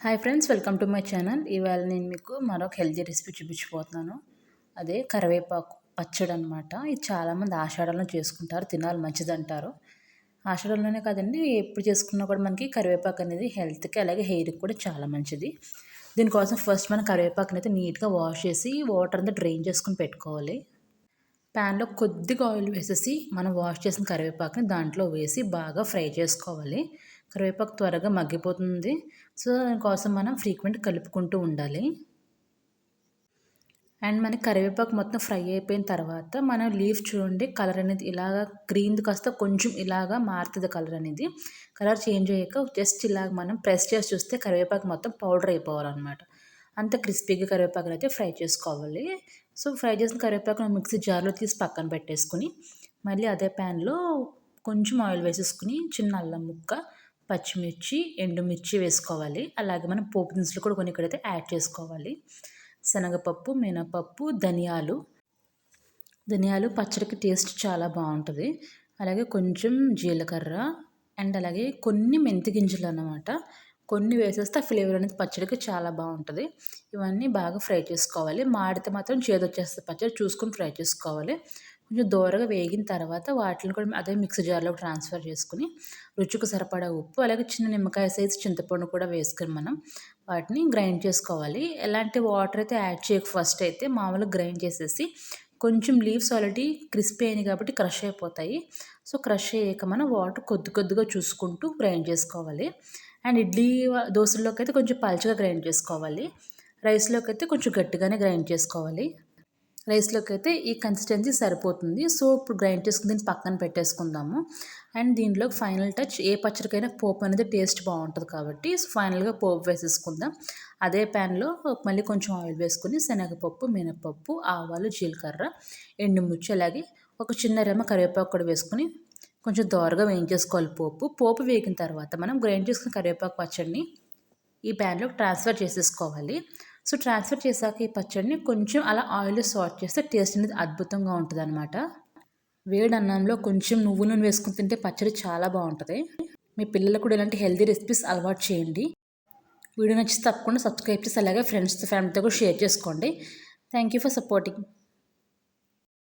Hi friends welcome to my channel ఇవాళ నేను మీకు మరొక హెల్తీ రెసిపీ చూపించిపోతున్నాను అదే కరివేపాకు పచ్చడి అనమాట ఇది చాలామంది ఆషాఢంలో చేసుకుంటారు తినాలి మంచిది అంటారు ఆషాఢంలోనే కాదండి ఎప్పుడు చేసుకున్నా కూడా మనకి కరివేపాకు అనేది హెల్త్కి అలాగే హెయిర్కి కూడా చాలా మంచిది. దీనికోసం ఫస్ట్ మనం కరివేపాకుని అయితే నీట్గా వాష్ చేసి వాటర్ అంతా డ్రైన్ చేసుకుని పెట్టుకోవాలి. ప్యాన్లో కొద్దిగా ఆయిల్ వేసేసి మనం వాష్ చేసిన కరివేపాకుని దాంట్లో వేసి బాగా ఫ్రై చేసుకోవాలి. కరివేపాకు త్వరగా మగ్గిపోతుంది. సో దానికోసం మనం ఫ్రీక్వెంట్ కలుపుకుంటూ ఉండాలి. అండ్ మనకి కరివేపాకు మొత్తం ఫ్రై అయిపోయిన తర్వాత మనం లీఫ్ చూడండి కలర్ అనేది ఇలాగా గ్రీన్ కాస్త కొంచెం ఇలాగా మారుతుంది కలర్ అనేది. కలర్ చేంజ్ అయ్యాక జస్ట్ ఇలాగ మనం ప్రెస్ చేసి చూస్తే కరివేపాకు మొత్తం పౌడర్ అయిపోవాలన్నమాట. అంత క్రిస్పీగా కరివేపాకులు అయితే ఫ్రై చేసుకోవాలి. సో ఫ్రై చేసిన కరివేపాకు మిక్సీ జార్లో తీసి పక్కన పెట్టేసుకుని మళ్ళీ అదే ప్యాన్లో కొంచెం ఆయిల్ వేసేసుకుని చిన్న అల్లం ముక్క పచ్చిమిర్చి ఎండుమిర్చి వేసుకోవాలి. అలాగే మనం పోపు దినుసులు కూడా కొన్ని ఇక్కడైతే యాడ్ చేసుకోవాలి. శనగపప్పు మినపప్పు ధనియాలు. ధనియాలు పచ్చడికి టేస్ట్ చాలా బాగుంటుంది. అలాగే కొంచెం జీలకర్ర అండ్ అలాగే కొన్ని మెంతి గింజలు అన్నమాట. కొన్ని వేసేస్తే ఆ ఫ్లేవర్ అనేది పచ్చడికి చాలా బాగుంటుంది. ఇవన్నీ బాగా ఫ్రై చేసుకోవాలి. మాడితే మాత్రం చేదొచ్చేస్తుంది పచ్చడి. చూసుకొని ఫ్రై చేసుకోవాలి. కొంచెం దోరగా వేగిన తర్వాత వాటిని కూడా అదే మిక్సీ జార్లో ట్రాన్స్ఫర్ చేసుకుని రుచికి సరిపడా ఉప్పు అలాగే చిన్న నిమ్మకాయ సైజు చింతపండు కూడా వేసుకొని మనం వాటిని గ్రైండ్ చేసుకోవాలి. ఎలాంటి వాటర్ అయితే యాడ్ చేయక ఫస్ట్ అయితే మామూలుగా గ్రైండ్ చేసేసి కొంచెం లీవ్స్ ఆల్రెడీ క్రిస్పీ అయినాయి కాబట్టి క్రష్ అయిపోతాయి. సో క్రష్ అయ్యాక మనం వాటర్ కొద్ది కొద్దిగా చూసుకుంటూ గ్రైండ్ చేసుకోవాలి. అండ్ ఇడ్లీ దోశల్లోకి అయితే కొంచెం పల్చగా గ్రైండ్ చేసుకోవాలి. రైస్లోకి అయితే కొంచెం గట్టిగానే గ్రైండ్ చేసుకోవాలి. రైస్లోకి అయితే ఈ కన్సిస్టెన్సీ సరిపోతుంది. సో ఇప్పుడు గ్రైండ్ చేసుకుని దీన్ని పక్కన పెట్టేసుకుందాము. అండ్ దీంట్లో ఫైనల్ టచ్ ఏ పచ్చడికైనా పోపు అనేది టేస్ట్ బాగుంటుంది కాబట్టి ఫైనల్గా పోపు వేసేసుకుందాం. అదే ప్యాన్లో మళ్ళీ కొంచెం ఆయిల్ వేసుకుని శనగపప్పు మినపప్పు ఆవాలు జీలకర్ర ఎండుమిర్చి అలాగే ఒక చిన్న రెమ్మ కరివేపాకు కూడా వేసుకుని కొంచెం దోరగా వేయించేసుకోవాలి పోపు. పోపు వేగిన తర్వాత మనం గ్రైండ్ చేసుకున్న కరివేపాకు పచ్చడిని ఈ ప్యాన్లోకి ట్రాన్స్ఫర్ చేసేసుకోవాలి. సో ట్రాన్స్ఫర్ చేశాక ఈ పచ్చడిని కొంచెం అలా ఆయిల్ సాల్ట్ చేస్తే టేస్ట్ అనేది అద్భుతంగా ఉంటుంది అనమాట వేడి అన్నంలో కొంచెం నువ్వు నూనె వేసుకుని తింటే పచ్చడి చాలా బాగుంటుంది. మీ పిల్లలకు కూడా ఇలాంటి హెల్తీ రెసిపీస్ అలవాటు చేయండి. వీడియో నచ్చితే తప్పకుండా సబ్స్క్రైబ్ చేసి అలాగే ఫ్రెండ్స్తో ఫ్యామిలీతో కూడా షేర్ చేసుకోండి. Thank you for supporting.